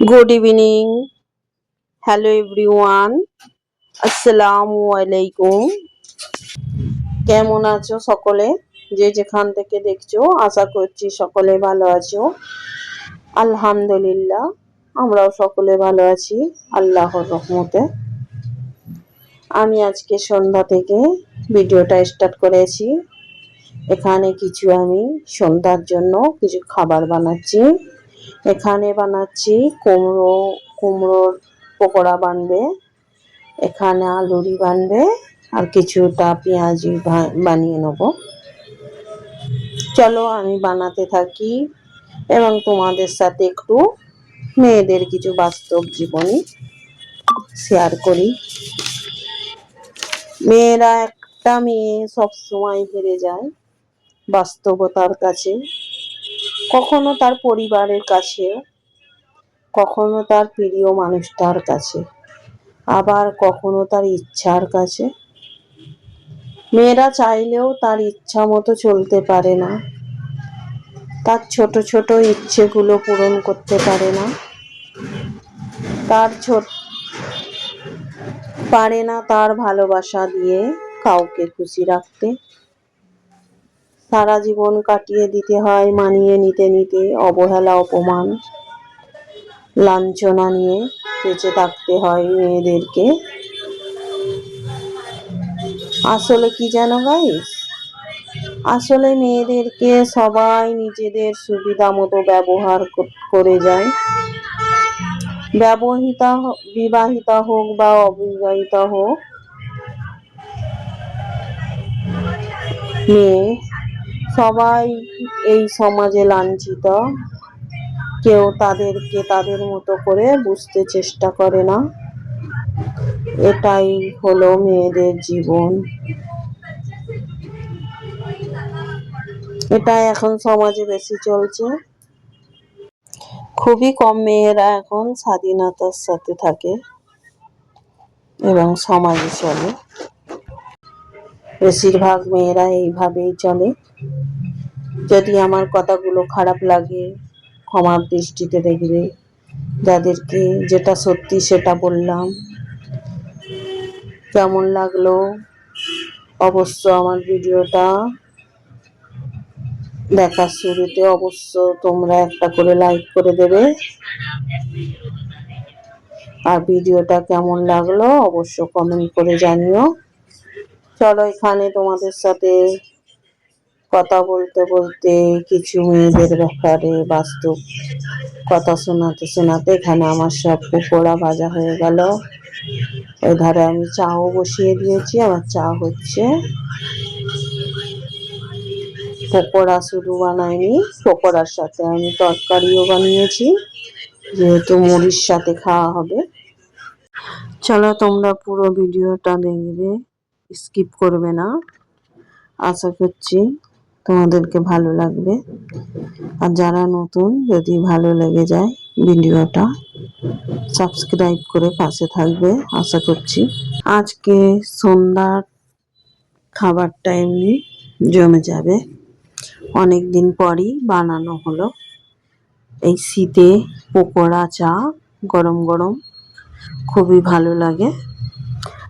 Good evening hello everyone আসসালামু আলাইকুম কেমন আছো সকলে? যে যেখান থেকে দেখছ, আশা করছি সকলে ভালো আছো। আলহামদুলিল্লাহ, আমরাও সকলে ভালো আছি, আল্লাহর রহমতে। আমি আজকে সন্ধ্যা থেকে ভিডিওটা স্টার্ট করেছি। এখানে কিছু আমি সন্ধ্যার জন্য কিছু খাবার বানাচ্ছি। এখানে বানাচ্ছি কুমড়ো, কুমড়োর পকোড়া বানবে, এখানে আলুরি বানবে, আর কিছুটা পেঁয়াজি বানিয়ে নেব। চলো আমি বানাতে থাকি, এবং তোমাদের সাথে একটু মেয়েদের কিছু বাস্তব জীবনী শেয়ার করি। মেয়েরা একটা মেয়ে সবসময় হেরে যায় বাস্তবতার কাছে। কখনো তার পরিবারের কাছে, কখনো তার প্রিয় মানুষটার কাছে, আবার কখনো তার ইচ্ছার কাছে। মেয়েরা চাইলেও তার ইচ্ছা মতো চলতে পারে না। তার ছোট ছোট ইচ্ছেগুলো পূরণ করতে পারে না। তার ছোট, পারে না তার ভালোবাসা দিয়ে কাউকে খুশি রাখতে। সারা জীবন কাটিয়ে দিতে হয়, মানিয়ে নিতে নিতে অবহেলা, অপমান, লাঞ্ছনা নিয়ে বেঁচে থাকতে হয় মেয়েদেরকে। আসলে কি জানো গাইস আসলে মেয়েদেরকে সবাই নিজেদের সুবিধা মতো ব্যবহার করে যায়। ব্যবহিতা বিবাহিতা হোক বা অবিবাহিতা হোক, মেয়ে সবাই এই সমাজে লাঞ্ছিত। কেউ তাদেরকে তাদের মতো করে বুঝতে চেষ্টা করে না। এটাই হলো মেয়েদের জীবন। এটা এখন সমাজে বেশি চলছে। খুবই কম মেয়েরা এখন স্বাধীনতার সাথে থাকে এবং সমাজে চলে। বেশিরভাগ মেয়েরা এইভাবেই চলে। যদি আমার কথাগুলো খারাপ লাগে, ক্ষমার দৃষ্টিতে দেখবে। যাদেরকে যেটা সত্যি সেটা বললাম। কেমন লাগল? অবশ্য আমার ভিডিওটা দেখার শুরুতে অবশ্য তোমরা একটা করে লাইক করে দেবে। আর ভিডিওটা কেমন লাগল, অবশ্য কমেন্ট করে জানিও। চলো এখানে তোমাদের সাথে কথা বলতে বলতে কিছু মেয়েদের ব্যাপারে বাস্তব কথা শোনাতে শোনাতে এখানে আমার সব পকোড়া ভাজা হয়ে গেল। ওই ধারে আমি চাও বসিয়ে দিয়েছি, আমার চা হচ্ছে। পকোড়া শুধু বানাইনি, পকোড়ার সাথে আমি তরকারিও বানিয়েছি, যেহেতু মুড়ির সাথে খাওয়া হবে। চলো তোমরা পুরো ভিডিওটা দেখবে। স্কিপ করবে না। আশা করছি তোমাদেরকে ভালো লাগবে। আর যারা নতুন, যদি ভালো লেগে যায় ভিডিওটা সাবস্ক্রাইব করে পাশে থাকবে, আশা করছি। আজকে সন্ধ্যার খাবারটা এমনি জমে যাবে। অনেক দিন পরই বানানো হলো। এই শীতে পকোড়া, চা গরম গরম খুবই ভালো লাগে।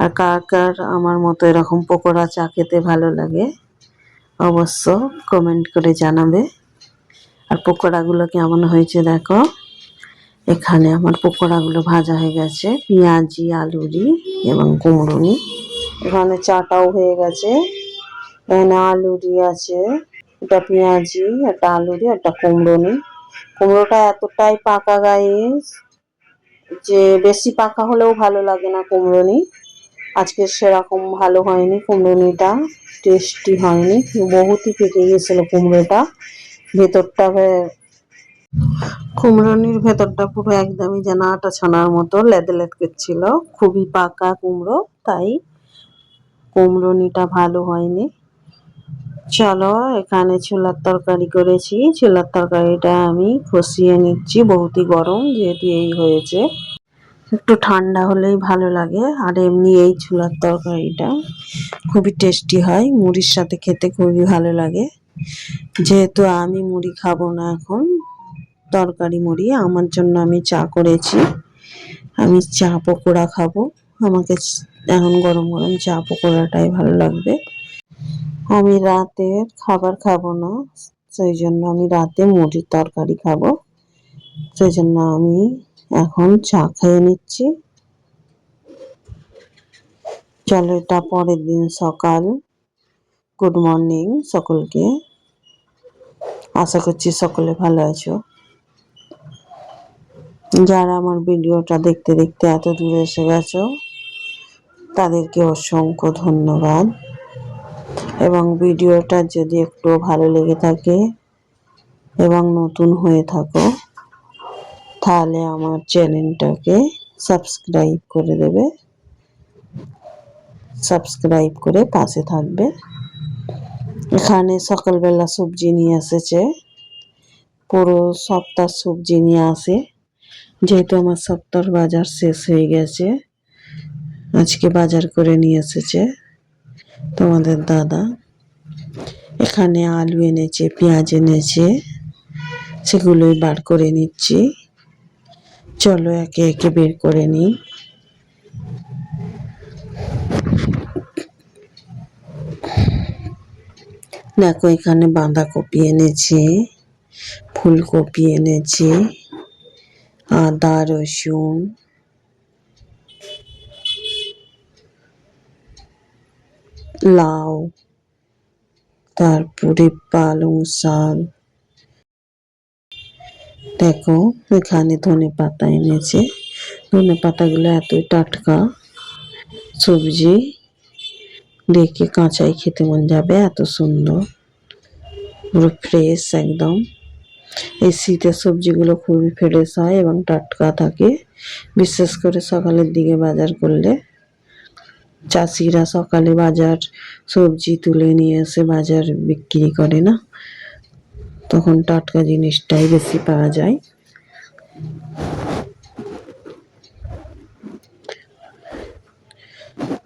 আর কার কার আমার মতো এরকম পকোড়া চা খেতে ভালো লাগে, অবশ্য কমেন্ট করে জানাবে। আর পকোড়াগুলো কেমন হয়েছে দেখো। এখানে আমার পকোড়াগুলো ভাজা হয়ে গেছে, পেঁয়াজি, আলুরি এবং কুমড়ুনি এখানে চাটাও হয়ে গেছে। এখানে আলুরি আছে এটা পেঁয়াজি, একটা আলুরি, একটা কুমড়োনি কুমড়োটা এতটাই পাকা গায়ে যে বেশি পাকা হলেও ভালো লাগে না কুমড়োনি আজকে সেরকম ভালো হয়নি, কুমড়োনিটা টেস্টি হয়নি, বহুতই পেকে গেছিল কুমড়োটা। ভেতরটা কুমড়োনির ভেতরটা পুরো একদমই যেন আটা ছানার মতো, লেদে লেদ করছিল খুবই পাকা কুমড়ো, তাই কুমড়োনিটা ভালো হয়নি। চলো, এখানে ছোলার তরকারি করেছি। ছোলার তরকারিটা আমি খসিয়ে নিচ্ছি, বহুতই গরম যেহেতু এই হয়েছে। একটু ঠান্ডা হলেই ভালো লাগে। আর এমনি এই ছোলার তরকারিটা খুবই টেস্টি হয়। মুড়ির সাথে খেতে খুবই ভালো লাগে। যেহেতু আমি মুড়ি খাব না এখন, তরকারি মুড়ি, আমার জন্য আমি চা করেছি। আমি চা পকোড়া খাব। আমাকে এখন গরম গরম চা পকোড়াটাই ভালো লাগবে। আমি রাতে খাবার খাব না, সেই জন্য আমি রাতে মুড়ির তরকারি খাব। সেই জন্য আমি এখন চা খেয়ে নিচ্ছি। চলো এটা পরের দিন সকাল। গুড মর্নিং সকলকে। আশা করছি সকলে ভালো আছো। যারা আমার ভিডিওটা দেখতে দেখতে এত দূরে এসে গেছো, তাদেরকে অসংখ্য ধন্যবাদ। এবং ভিডিওটা যদি একটু ভালো লেগে থাকে এবং নতুন হয়ে থাকো তাহলে আমার চ্যানেলটাকে সাবস্ক্রাইব করে দেবে। সাবস্ক্রাইব করে পাশে থাকবে। এখানে সকালবেলা সবজি নিয়ে এসেছে। পুরো সপ্তাহ সবজি নিয়ে আসে। যেহেতু আমার সপ্তাহ বাজার শেষ হয়ে গেছে, আজকে বাজার করে নিয়ে এসেছে তোমাদের দাদা। এখানে আলু এনেছে, পেঁয়াজ এনেছে, সেগুলোই বার করে নিচ্ছি। চলো একে একে বের করে নিই। দেখো, এখানে বাঁধাকপি এনেছে, ফুলকপি এনেছে, আদা, রসুন, লাউ, তারপরে পালং শাক দেখো, এখানে ধনে পাতা এনেছে। ধনে পাতাগুলো এতই টাটকা। সবজি দেখে কাঁচাই খেতে মন যাবে, এত সুন্দর। পুরো ফ্রেশ একদম। এই শীতের সবজিগুলো খুবই ফ্রেশ হয় এবং টাটকা থাকে। বিশেষ করে সকালের দিকে বাজার করলে চাষিরা সকালে বাজার সবজি তুলে নিয়ে এসে বাজার বিক্রি করে না? তখন টাটকা জিনিসটাই বেশি পাওয়া যায়।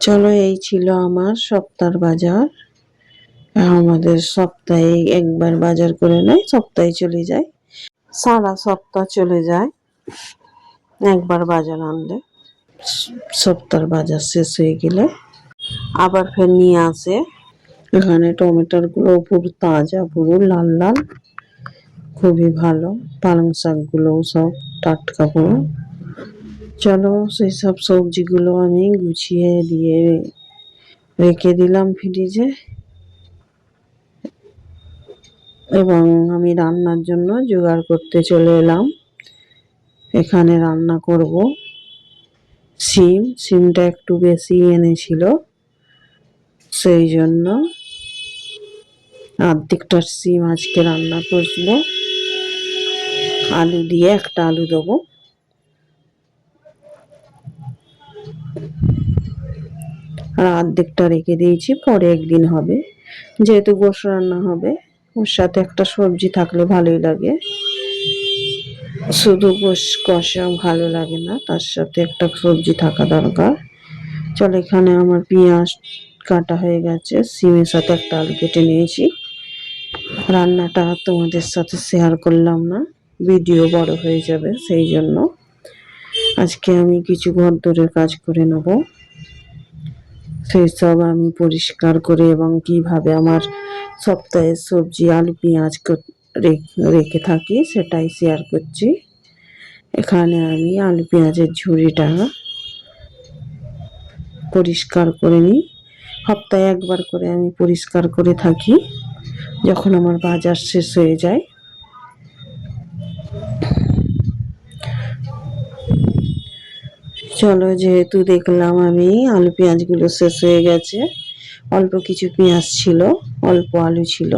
চলো, এই ছিল আমার সপ্তাহের বাজার। আমাদের সপ্তাহে একবার বাজার করে নেয় সপ্তাহে চলে যায়। সারা সপ্তাহ চলে যায় একবার বাজার আনলে। স- সপ্তাহের বাজার শেষ হয়ে গেলে আবার ফের নিয়ে আসে। এখানে টমেটোরগুলো পুরো, তাজা পুরো, লাল লাল। খুবই ভালো। পালং শাক গুলোও সব টাটকা পুরো। চলো সেই সব সবজিগুলো আমি গুছিয়ে দিয়ে রেখে দিলাম ফ্রিজে। এবং আমি রান্নার জন্য জোগাড় করতে চলে এলাম। এখানে রান্না করব সিম সিমটা একটু বেশি এনেছিল। সেই জন্য অর্ধেকটা সিম আজকে রান্না করছিল আলু দিয়ে একটা আলু দেবো। আর অর্ধেকটা রেখে দিয়েছি, পরে একদিন হবে। যেহেতু গোশ রান্না হবে, ওর সাথে একটা সবজি থাকলে ভালোই লাগে। শুধু গোশ কষা ভালো লাগে না, তার সাথে একটা সবজি থাকা দরকার। চলো, এখানে আমার পেঁয়াজ কাটা হয়ে গেছে, সিমের সাথে একটা আলু কেটে নিয়েছি। রান্নাটা তোমাদের সাথে শেয়ার করলাম না। ভিডিও বড় হয়ে যাবে, সেই জন্য আজকে আমি কিছু ঘর দরের কাজ করে নেব। সেই সব আমি পরিষ্কার করে এবং কীভাবে আমার সপ্তাহে সবজি, আলু, পেঁয়াজ রেখে থাকি সেটাই শেয়ার করছি। এখানে আমি আলু, পেঁয়াজের ঝুড়িটা পরিষ্কার করে নিই। সপ্তাহে একবার করে আমি পরিষ্কার করে থাকি, যখন আমার বাজার শেষ হয়ে যায়। চলো যেহেতু দেখলাম আমি, আলু পেঁয়াজগুলো শেষ হয়ে গেছে। অল্প কিছু পেঁয়াজ ছিল, অল্প আলু ছিল,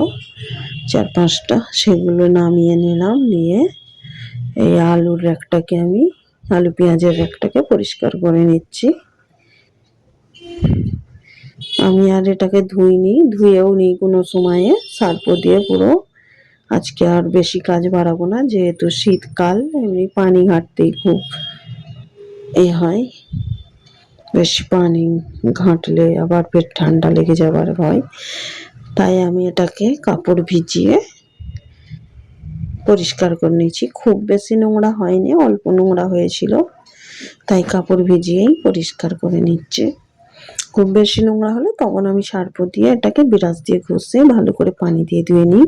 চার পাঁচটা, সেগুলো নামিয়ে নিলাম, নিয়ে এই আলুর র্যাকটাকে আমি, আলু পেঁয়াজের র্যাকটাকে পরিষ্কার করে নিচ্ছি। আমি আর এটাকে ধুইনি, ধুয়েও নিই কোনো সময়ে, সার্প দিয়ে পুরো। আজকে আর বেশি কাজ বাড়াবো না, যেহেতু শীতকাল, এমনি পানি ঘাটতেই খুব। এ হয়। বেশি পানি ঘাঁটলে আবার পেট ঠান্ডা লেগে যাবার ভয়। তাই আমি এটাকে কাপড় ভিজিয়ে পরিষ্কার করে নিয়েছি। খুব বেশি নোংরা হয়নি, অল্প নোংরা হয়েছিল। তাই কাপড় ভিজিয়েই পরিষ্কার করে নিচ্ছে। খুব বেশি নোংরা হলে তখন আমি সার্প দিয়ে এটাকে বিরাজ দিয়ে ঘষে ভালো করে পানি দিয়ে ধুয়ে নিই।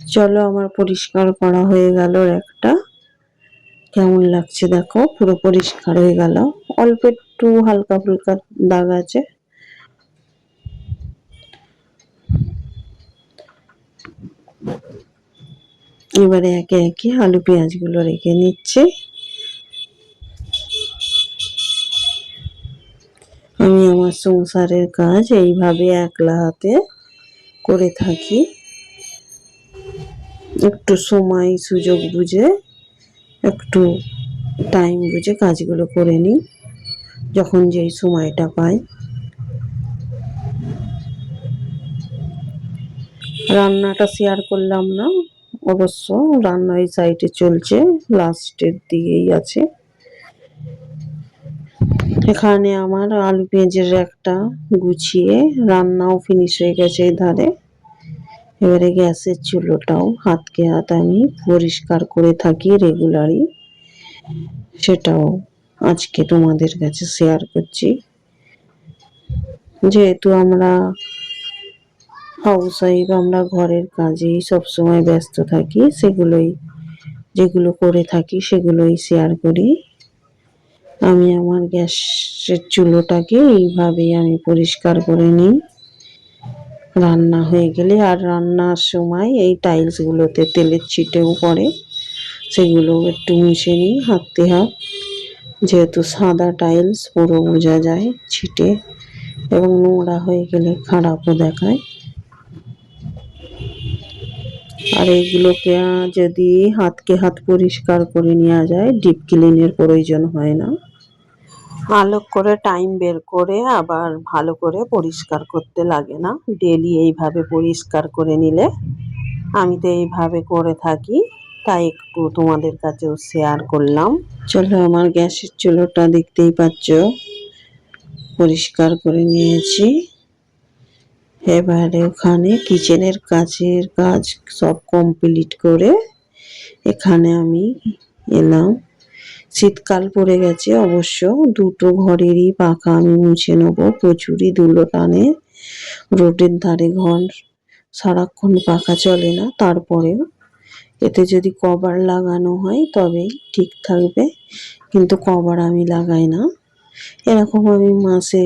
চলো আমার পরিষ্কার করা হয়ে গেল একটা কেমন লাগছে দেখো? পুরো পরিষ্কার হয়ে গেল। অল্প একটু হালকা ফুলকা দাগ আছে। এবারে একে একে আলু পেঁয়াজগুলো রেখে নিচ্ছে। আমি আমার সংসারের কাজ এইভাবে একলা হাতে করে থাকি। একটু সময়, সুযোগ বুঝে একটু টাইম বুঝে কাজগুলো করে নিই, যখন যেই সময়টা পাই। রান্নাটা শেয়ার করলাম না, অবশ্য রান্না এই সাইডে চলছে লাস্টের দিকেই আছে। এখানে আমার আলু পেঁয়াজের একটা গুছিয়ে রান্নাও ফিনিশ হয়ে গেছে এই ধারে এবারে গ্যাসের চুলোটাও হাতকে হাত আমি পরিষ্কার করে থাকি রেগুলারই সেটাও আজকে তোমাদের কাছে শেয়ার করছি। যেহেতু আমরা হাউস ওয়াইফ আমরা ঘরের কাজেই সবসময় ব্যস্ত থাকি, সেগুলোই যেগুলো করে থাকি সেগুলোই শেয়ার করি। আমি আমার গ্যাসের চুলোটাকে এইভাবেই আমি পরিষ্কার করে নিই। রান্না হয়ে গেলে আর রান্নার সময় এই টাইলসগুলোতে তেলের ছিটেও পড়ে। সেগুলো একটু মুছে নিই হাতে হাত। যেহেতু সাদা টাইলস, পুরো বোঝা যায় ছিটে এবং নোংরা হয়ে গেলে খারাপও দেখায়। আর এইগুলোকে যদি হাতকে হাত পরিষ্কার করে নেওয়া যায়, ডিপ ক্লিনের প্রয়োজন হয় না। আলোক করে টাইম বের করে আবার ভালো করে পরিষ্কার করতে লাগে না। ডেলি এইভাবে পরিষ্কার করে নিলে আমি তো এইভাবে করে থাকি, তাই একটু তোমাদের কাছেও শেয়ার করলাম। চলো আমার গ্যাসের চুলোটা দেখতেই পাচ্ছ, পরিষ্কার করে নিয়েছি। এবারে ওখানে কিচেনের কাজের কাজ সব কমপ্লিট করে এখানে আমি এলাম। শীতকাল পড়ে গেছে অবশ্য। দুটো ঘরেরই পাখা আমি মুছে নেব। প্রচুরই ধুলো টানে। রোডের ধারে ঘর সারাক্ষণ পাখা চলে না, তারপরেও। এতে যদি কভার লাগানো হয় তবেই ঠিক থাকবে, কিন্তু কভার আমি লাগাই না। এরকম আমি মাসে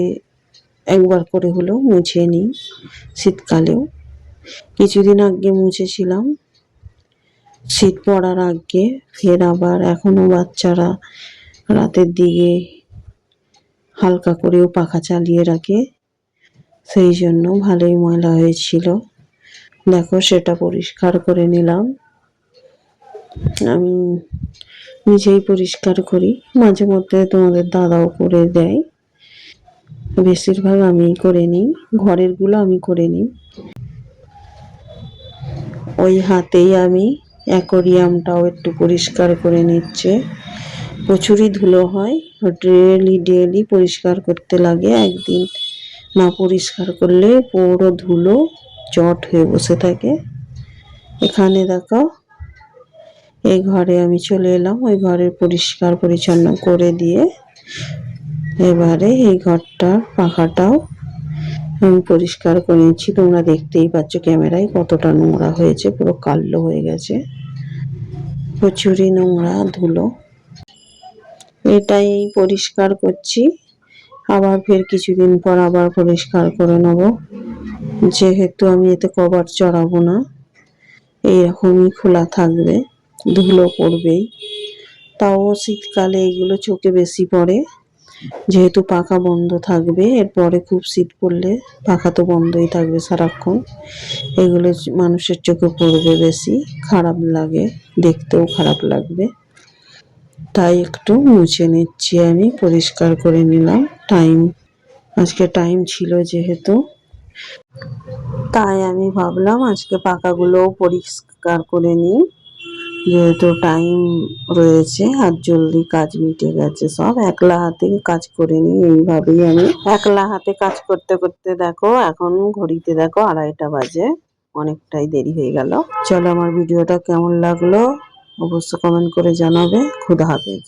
একবার করে হলেও মুছে নিই শীতকালেও। কিছুদিন আগে মুছেছিলাম। শীত পড়ার আগে, ফের আবার এখনও বাচ্চারা রাতের দিকে হালকা করেও পাখা চালিয়ে রাখে। সেই জন্য ভালোই ময়লা হয়েছিল। দেখো, সেটা পরিষ্কার করে নিলাম। আমি নিজেই পরিষ্কার করি। মাঝে মধ্যে তোমাদের দাদাও করে দেয়। বেশিরভাগ আমি করে নিই। ঘরেরগুলো আমি করে নিই। ওই হাতেই আমি অ্যাকোরিয়ামটাও একটু পরিষ্কার করে নিচ্ছে। প্রচুরই ধুলো হয় ডেলি ডেলি পরিষ্কার করতে লাগে। একদিন না পরিষ্কার করলে পুরো ধুলো জট হয়ে বসে থাকে। এখানে দেখো, এই ঘরে আমি চলে এলাম। ওই ঘরে পরিষ্কার পরিচ্ছন্ন করে দিয়ে এবারে এই ঘরটার পাখাটাও আমি পরিষ্কার করে নিচ্ছি। তোমরা দেখতেই পাচ্ছ ক্যামেরায় কতটা নোংরা হয়েছে, পুরো কালো হয়ে গেছে। প্রচুরই নোংরা ধুলো। এটাই পরিষ্কার করছি। আবার ফের কিছুদিন পর আবার পরিষ্কার করে নেব। যেহেতু আমি এতে কভার চড়াবো না, এইরকমই খোলা থাকবে, ধুলো পড়বেই। তাও শীতকালে এগুলো চোখে বেশি পড়ে। যেহেতু পাখা বন্ধ থাকবে, এরপরে খুব শীত পড়লে পাখা তো বন্ধই থাকবে সারাক্ষণ। এগুলো মানুষের চোখে পড়বে বেশি, খারাপ লাগে, দেখতেও খারাপ লাগবে। তাই একটু মুছে নিচ্ছি আমি, পরিষ্কার করে নিলাম। টাইম, আজকে টাইম ছিল যেহেতু। তাই আমি ভাবলাম আজকে পাকাগুলোও পরিষ্কার করে নিই। যেহেতু টাইম রয়েছে আর জলদি কাজ মিটে গেছে সব। একলা হাতে কাজ করে নিই, এইভাবেই আমি। একলা হাতে কাজ করতে করতে দেখো, এখন ঘড়িতে দেখো আড়াইটা বাজে, অনেকটাই দেরি হয়ে গেল। চলো আমার ভিডিওটা কেমন লাগল অবশ্য কমেন্ট করে জানাবে। খুদা হাফেজ।